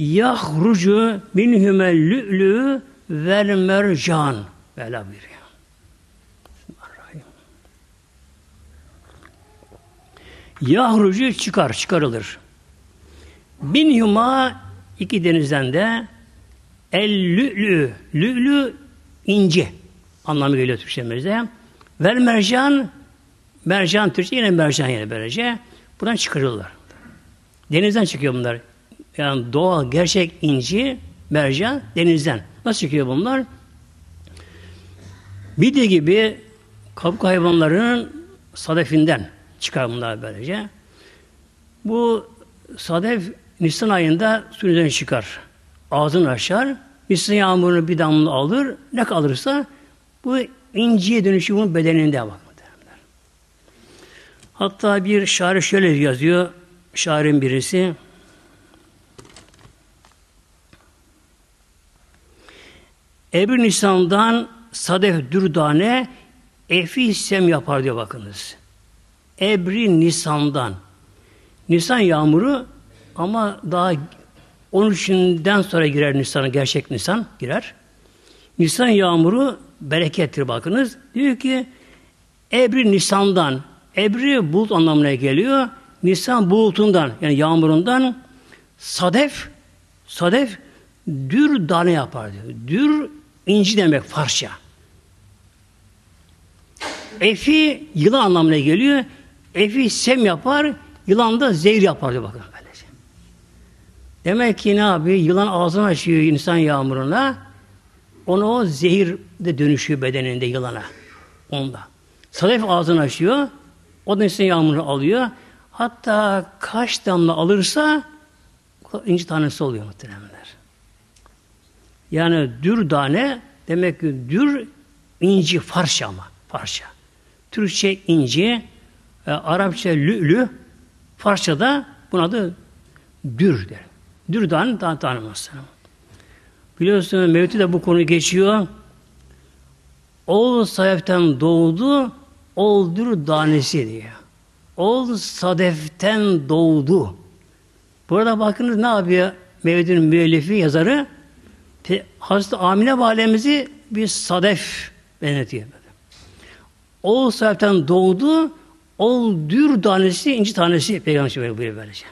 Yahrucu minhumel lü'lü vel mercan. Böyle buyuruyor. Yahrucu çıkar, çıkarılır. Bin iki denizden de el lü'lü, lü'lü ince anlamı geliyor Türkçemizde. Vel mercan, mercan Türkçe yine mercan yine böylece. Buradan çıkarılırlar. Denizden çıkıyor bunlar. Yani doğal, gerçek inci, mercan denizden. Nasıl çıkıyor bunlar? Bidi gibi kabuk hayvanlarının sadefinden çıkar bunlar böylece. Bu sadef Nisan ayında suyun çıkar. Ağzını açar. Nisan yağmurunu bir damla alır. Ne kalırsa bu inciye dönüşü bunun bedeninde bak. Hatta bir şair şöyle yazıyor. Şairin birisi. Ebru Nisan'dan sadef dürdane efi sem yapar diyor bakınız. Ebri Nisan'dan. Nisan yağmuru ama daha 13'ünden sonra girer Nisan'a, gerçek Nisan girer. Nisan yağmuru berekettir bakınız. Diyor ki Ebri Nisan'dan, Ebri bulut anlamına geliyor. Nisan bulutundan, yani yağmurundan sadef, sadef dür tane yapar diyor. Dür inci demek Farsça. Efi yılan anlamına geliyor. Efi sem yapar, yılan da zehir yapar diyor bakın böylece. Demek ki ne yapıyor? Yılan ağzını açıyor insan yağmuruna. Onu o zehir de dönüşüyor bedeninde yılana. Onda. Sadef ağzını açıyor. O da insan yağmurunu alıyor. Hatta kaç damla alırsa inci tanesi oluyor muhtemelenler. Yani dür tane demek ki dür inci Farsça ama Farsça. Türkçe inci, e, Arapça lülü, Farsça'da buna adı dür der. Dür tane daha tanımazsın. Biliyorsunuz Mevlüt'te de bu konu geçiyor. Oğul sayeften doğdu, oldur danesi diyor. Oğul sadeften doğdu. Burada bakınız ne yapıyor Mevlid'in müellifi, yazarı? Hazreti Amine validemizi bir sadef benzetiyor. Oğul sadeften doğdu, ol dür tanesi, inci tanesi peygamber buyuruyor böylece.